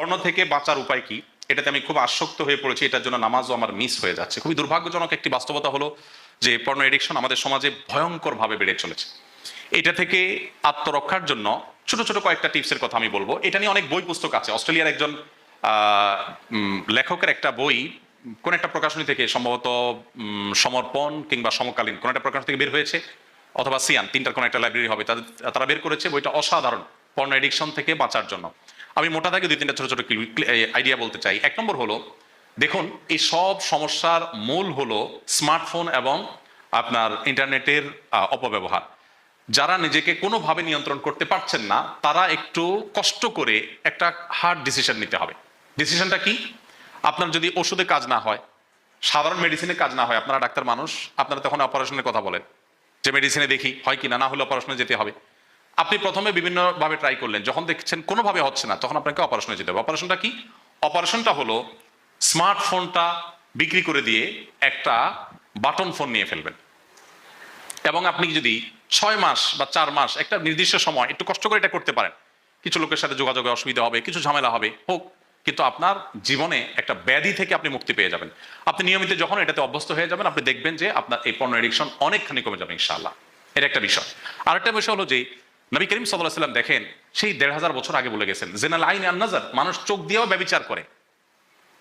পর্ণ থেকে বাঁচার উপায় কি? এটাতে আমি খুব আসক্ত হয়ে পড়েছি, এটার জন্য নামাজও আমার মিস হয়ে যাচ্ছে। খুবই দুর্ভাগ্যজনক একটি বাস্তবতা হলো যে পর্ণ এডিকশন আমাদের সমাজে ভয়ঙ্করভাবে বেড়ে চলেছে। এটা থেকে আত্মরক্ষার জন্য ছোট ছোট কয়েকটা টিপসের কথা আমি বলব। এটা নিয়ে অনেক বই পুস্তক আছে। অস্ট্রেলিয়ার একজন লেখকের একটা বই, কোন একটা প্রকাশনী থেকে সম্ভবত সমর্পণ কিংবা সমকালীন কোন একটা প্রকাশনী থেকে বের হয়েছে, অথবা সিয়ান, তিনটার কোন একটা লাইব্রেরি হবে। তাদের, তারা বের করেছে বইটা অসাধারণ পর্ণ এডিকশন থেকে বাঁচার জন্য। আমি মোটা থেকে দুই তিনটা ছোট ছোট আইডিয়া বলতে চাই। এক নম্বর হলো, দেখুন, এই সব সমস্যার মূল হলো স্মার্টফোন এবং আপনার ইন্টারনেটের অপব্যবহার। যারা নিজেকে কোনোভাবে নিয়ন্ত্রণ করতে পারছেন না, তারা একটু কষ্ট করে একটা হার্ড ডিসিশন নিতে হবে। ডিসিশনটা কি? আপনার যদি ওষুধে কাজ না হয়, সাধারণ মেডিসিনে কাজ না হয়, আপনারা ডাক্তার মানুষ, আপনারা তখন অপারেশনের কথা বলেন। যে মেডিসিনে দেখি, হয় কি না না হলে অপারেশনে যেতে হবে। আপনি প্রথমে বিভিন্নভাবে ট্রাই করলেন। যখন দেখছেন কোনোভাবে হচ্ছে না, তখন আপনাকে অপারেশনে যেতে হবে। অপারেশনটা কি? অপারেশনটা হলো স্মার্টফোনটা বিক্রি করে দিয়ে একটা বাটন ফোন নিয়ে ফেলবেন। এবং আপনি যদি ছয় মাস বা চার মাস একটা নির্দিষ্ট সময় একটু কষ্ট করে এটা করতে পারেন, কিছু লোকের সাথে যোগাযোগে অসুবিধা হবে, কিছু ঝামেলা হবে, হোক, কিন্তু আপনার জীবনে একটা ব্যাধি থেকে আপনি মুক্তি পেয়ে যাবেন। আপনি নিয়মিত যখন এটাতে অভ্যস্ত হয়ে যাবেন, আপনি দেখবেন যে আপনার এই পণ্য এডিকশন অনেকখানি কমে যাবে, ইনশাআল্লাহ। এটা একটা বিষয়। আরেকটা বিষয় হলো যে নবী করিম সাল্লাম দেখেন, সেই দেড় হাজার বছর আগে বলে গেছেন, জেনাল আইন আন্নাজার মানুষ চোখ দিয়েও ব্যবচার করে।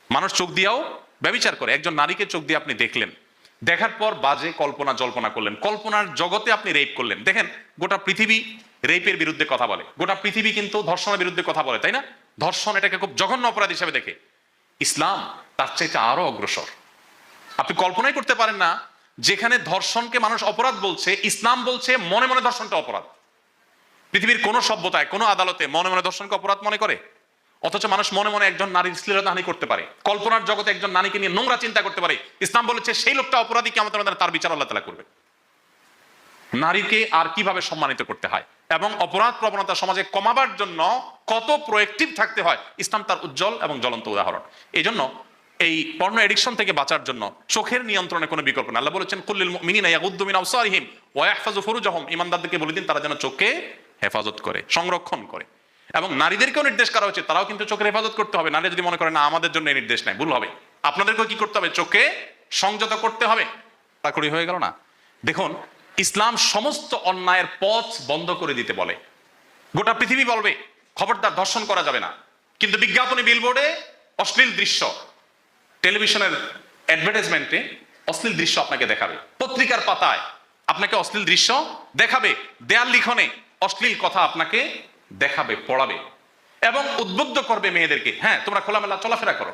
মানুষ চোখ দিয়েও ব্যবচার করে। একজন নারীকে চোখ দিয়ে আপনি দেখলেন, দেখার পর বাজে কল্পনা জল্পনা করলেন, কল্পনার জগতে আপনি রেপ করলেন। দেখেন, গোটা পৃথিবী রেপের বিরুদ্ধে কথা বলে। গোটা পৃথিবী কিন্তু ধর্ষণের বিরুদ্ধে কথা বলে, তাই না? ধর্ষণ এটাকে খুব জঘন্য অপরাধ হিসেবে দেখে। ইসলাম তার চাইতে আরও অগ্রসর। আপনি কল্পনাই করতে পারেন না, যেখানে ধর্ষণকে মানুষ অপরাধ বলছে, ইসলাম বলছে, মনে মনে ধর্ষণটা অপরাধ। পৃথিবীর কোন সভ্যতায়, কোনো আদালতে মনে মনে দর্শনকে অপরাধ মনে করে? অথচ মানুষ মনে মনে একজন নারীর শ্লীলতাহানি করতে পারে। কল্পনার জগতে একজন নারীকে নিয়ে নোংরা চিন্তা করতে পারে। ইসলাম বলেছে সেই লোকটা অপরাধী কেমন তার বিচার আল্লাহ তালা করবে। নারীকে আর কীভাবে সম্মানিত করতে হয়? এবং অপরাধ প্রবণতা সমাজে কমাবার জন্য কত প্রোয়েক্টিভ থাকতে হয়? ইসলাম তার উজ্জ্বল এবং জ্বলন্ত উদাহরণ। এই জন্য এই পর্ণ এডিকশন থেকে বাঁচার জন্য চোখের নিয়ন্ত্রণে কোনো বিকল্প না আল্লাহ বলেছেন, কুল্লিল মিন আবসারিহিম ওয়া ইয়াহফাজু ফুরুজাহুম। ইমানদারদেরকে বলে দিন, তারা যেন চোখকে হেফাজত করে, সংরক্ষণ করে। এবং নারীদেরকেও নির্দেশ করা হচ্ছে তারাও কিন্তু চোখের হেফাজত করতে হবে। নারী যদি মনে করে, না, আমাদের জন্য এই নির্দেশ নাই, ভুল হবে। আপনাদেরকেও কি করতে হবে? চোখে সংযত করতে হবে। তাকড়ি হয়ে গেল না? দেখুন, ইসলাম সমস্ত অন্যায়ের পথ বন্ধ করে দিতে বলে। গোটা পৃথিবী বলবে, খবরদার ধর্ষণ করা যাবে না। কিন্তু বিজ্ঞাপনী বিলবোর্ডে অশ্লীল দৃশ্য, টেলিভিশনের অ্যাডভার্টাইজমেন্টে অশ্লীল দৃশ্য আপনাকে দেখাবে। পত্রিকার পাতায় আপনাকে অশ্লীল দৃশ্য দেখাবে। দেয়াল লিখনে অশ্লীল কথা আপনাকে দেখাবে, পড়াবে এবং উদ্বুদ্ধ করবে মেয়েদেরকে। হ্যাঁ তোমরা খোলামেলা চলাফেরা করো।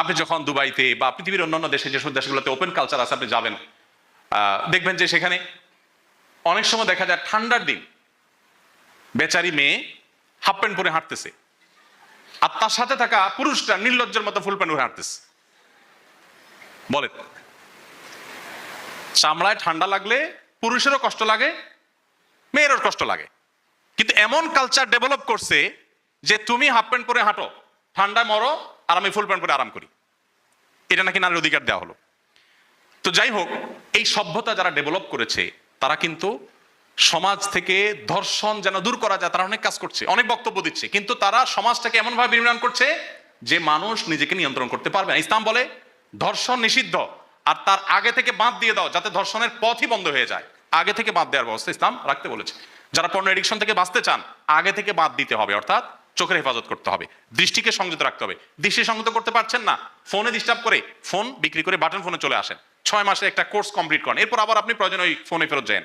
আপনি যখন দুবাইতে বা পৃথিবীর অন্যান্য দেশে, যেসব দেশগুলোতে ওপেন কালচার আছে, আপনি যাবেন দেখবেন যে সেখানে অনেক সময় দেখা যায় ঠান্ডার দিন। বেচারি মেয়ে হাফ প্যান্ট পরে হাঁটতেছে। আর তার সাথে থাকা পুরুষটা নির্লজ্জের মতো ফুল প্যান্ট পরে হাঁটতেছে। বলে চামড়ায় ঠান্ডা লাগলে পুরুষেরও কষ্ট লাগে মেয়েরও কষ্ট লাগে। কিন্তু এমন কালচার ডেভেলপ করছে যে তুমি হাফ প্যান্ট পরে হাঁটো ঠান্ডায় মরো, আর আমি ফুল প্যান্ট পরে আরাম করি। এটা নাকি নারীর অধিকার দেওয়া হলো। তো যাই হোক, এই সভ্যতা যারা ডেভেলপ করেছে, তারা কিন্তু সমাজ থেকে ধর্ষণ যেন দূর করা যায়, তারা অনেক কাজ করছে, অনেক বক্তব্য দিচ্ছে। কিন্তু তারা সমাজটাকে এমনভাবে বিনির্মাণ করছে যে মানুষ নিজেকে নিয়ন্ত্রণ করতে পারবে না। ইসলাম বলে, ধর্ষণ নিষিদ্ধ, আর তার আগে থেকে বাদ দিয়ে দাও, যাতে ধর্ষণের পথই বন্ধ হয়ে যায়। আগে থেকে বাদ দেওয়ার ব্যবস্থা ইসলাম রাখতে বলেছে। যারা পণ্য এডিকশন থেকে বাঁচতে চান, আগে থেকে বাদ দিতে হবে, অর্থাৎ চোখের হেফাজত করতে হবে, দৃষ্টিকে সংযত রাখতে হবে। দৃষ্টি সংযত করতে পারছেন না, ফোনে ডিস্টার্ব করে, ফোন বিক্রি করে বাটন ফোনে চলে আসেন। ছয় মাসে একটা কোর্স কমপ্লিট করেন, এরপর আবার আপনি প্রয়োজন ওই ফোনে ফেরত যান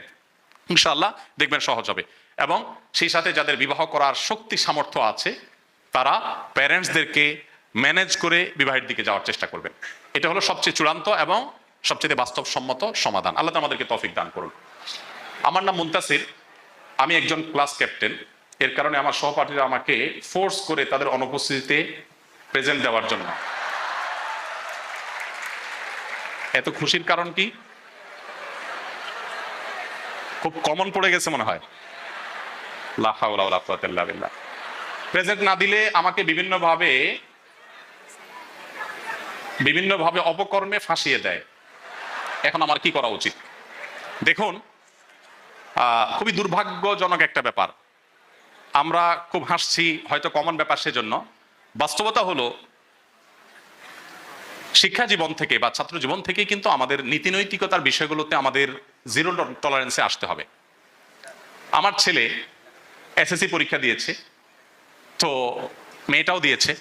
ইনশাআল্লাহ দেখবেন সহজ হবে। এবং সেই সাথে যাদের বিবাহ করার শক্তি সামর্থ্য আছে, তারা প্যারেন্টসদেরকে ম্যানেজ করে বিবাহের দিকে যাওয়ার চেষ্টা করবেন। এটা হলো সবচেয়ে চূড়ান্ত এবং সবচেয়ে বাস্তবসম্মত সমাধান। আল্লাহ আমাদেরকে তৌফিক দান করুন। আমার নাম মুন্তাসির। আমি একজন ক্লাস ক্যাপ্টেন। এর কারণে আমার সহপাঠীরা আমাকে ফোর্স করে তাদের অনুপস্থিতিতে প্রেজেন্ট দেওয়ার জন্য। এত খুশির কারণ কি? খুব কমন পড়ে গেছে মনে হয়। প্রেজেন্ট না দিলে আমাকে বিভিন্নভাবে বিভিন্নভাবে অপকর্মে ফাঁসিয়ে দেয়। এখন আমার কি করা উচিত? দেখুন খুবই দুর্ভাগ্যজনক একটা ব্যাপার। আমরা খুব হাসছি, হয়তো কমন ব্যাপার সেজন্য। বাস্তবতা হলো, শিক্ষা জীবন থেকে বা ছাত্র জীবন থেকে কিন্তু আমাদের নীতি নৈতিকতার বিষয়গুলোতে আমাদের জিরো টলারেন্সে আসতে হবে। আমার ছেলে এসএসসি পরীক্ষা দিয়েছে, তো মেয়েটাও দিয়েছে,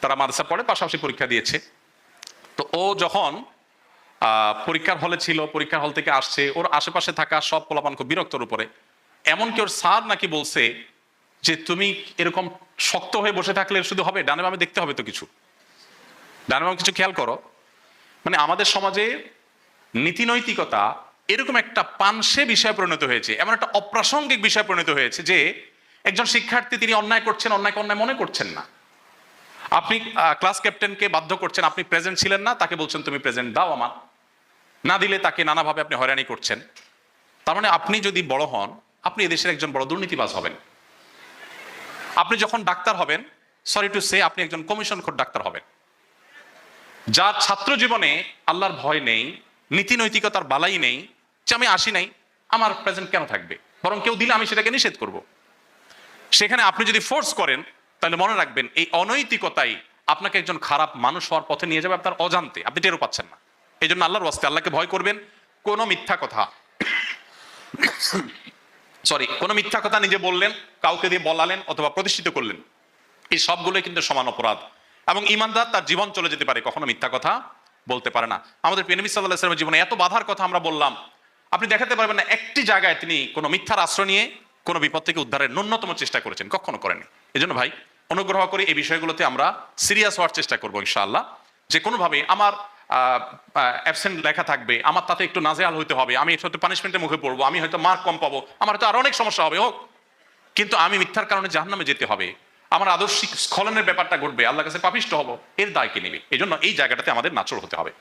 তারা মাদ্রাসা পড়ে পাশাপাশি পরীক্ষা দিয়েছে। তো ও যখন পরীক্ষার হলে ছিল, পরীক্ষার হল থেকে আসছে, ওর আশেপাশে থাকা সব পোলাপান খুব বিরক্তর উপরে। এমনকি ওর স্যার নাকি বলছে যে, তুমি এরকম শক্ত হয়ে বসে থাকলে শুধু হবে, ডানে বামে দেখতে হবে তো কিছু। ডানে বামে কিছু খেয়াল করো। মানে আমাদের সমাজে নীতি নৈতিকতা এরকম একটা পানসে বিষয় পরিণত হয়েছে, এমন একটা অপ্রাসঙ্গিক বিষয় পরিণত হয়েছে যে, একজন শিক্ষার্থী তিনি অন্যায় করছেন অন্যায়কে অন্যায় মনে করছেন না। আপনি ক্লাস ক্যাপ্টেনকে বাধ্য করছেন, আপনি প্রেজেন্ট ছিলেন না, তাকে বলছেন, তুমি প্রেজেন্ট দাও আমার। না দিলে তাকে নানাভাবে আপনি হয়রানি করছেন। তার মানে আপনি যদি বড় হন, আপনি এদেশের একজন বড় দুর্নীতিবাজ হবেন। আপনি যখন ডাক্তার হবেন সরি টু সে আপনি একজন কমিশন খোর ডাক্তার হবেন। যার ছাত্র জীবনে আল্লাহর ভয় নেই, নীতি নৈতিকতার বালাই নেই, যে আমি আসি নাই, আমার প্রেজেন্ট কেন থাকবে? বরং কেউ দিলে আমি সেটাকে নিষেধ করব। সেখানে আপনি যদি ফোর্স করেন, তাহলে মনে রাখবেন, এই অনৈতিকতাই আপনাকে একজন খারাপ মানুষ হওয়ার পথে নিয়ে যাবে আপনার অজান্তে। আপনি টেরও পাচ্ছেন না। এই জন্য আল্লাহর ওয়াস্তে আল্লাহকে ভয় করবেন। কোনো মিথ্যা কথা। সরি কোনো মিথ্যা কথা নিজে বললেন, কাউকে দিয়ে বলালেন অথবা প্রতিষ্ঠিত করলেন। এই সবগুলোই কিন্তু সমান অপরাধ। এবং ইমানদার তার জীবন চলে যেতে পারে, কখনো মিথ্যা কথা বলতে পারে না। আমাদের পেনমি সাল্লাহ জীবনে এত বাধার কথা আমরা বললাম। আপনি দেখাতে পারবেন না, একটি জায়গায় তিনি কোনো মিথ্যার আশ্রয় নিয়ে কোনো বিপদ থেকে উদ্ধারের ন্যূনতম চেষ্টা করেছেন, কখনো করেনি এই জন্য ভাই, অনুগ্রহ করে এই বিষয়গুলোতে আমরা সিরিয়াস হওয়ার চেষ্টা করব, ইনশাআল্লাহ। যে কোনোভাবে আমার অ্যাবসেন্ট লেখা থাকবে। আমার তাতে একটু নাজেয়াল হইতে হবে। আমি হয়তো পানিশমেন্টের মুখে পড়ব, আমি হয়তো মার্ক কম পাবো। আমার হয়তো আরও অনেক সমস্যা হবে, হোক। কিন্তু আমি মিথ্যার কারণে জাহান্নামে যেতে হবে। আমার আদর্শিক স্খলনের ব্যাপারটা ঘটবে আল্লাহ কাছে পাপিষ্ট হব। এর দায় কে নেবে? এই জন্য এই জায়গাটাতে আমাদের নাচর হতে হবে।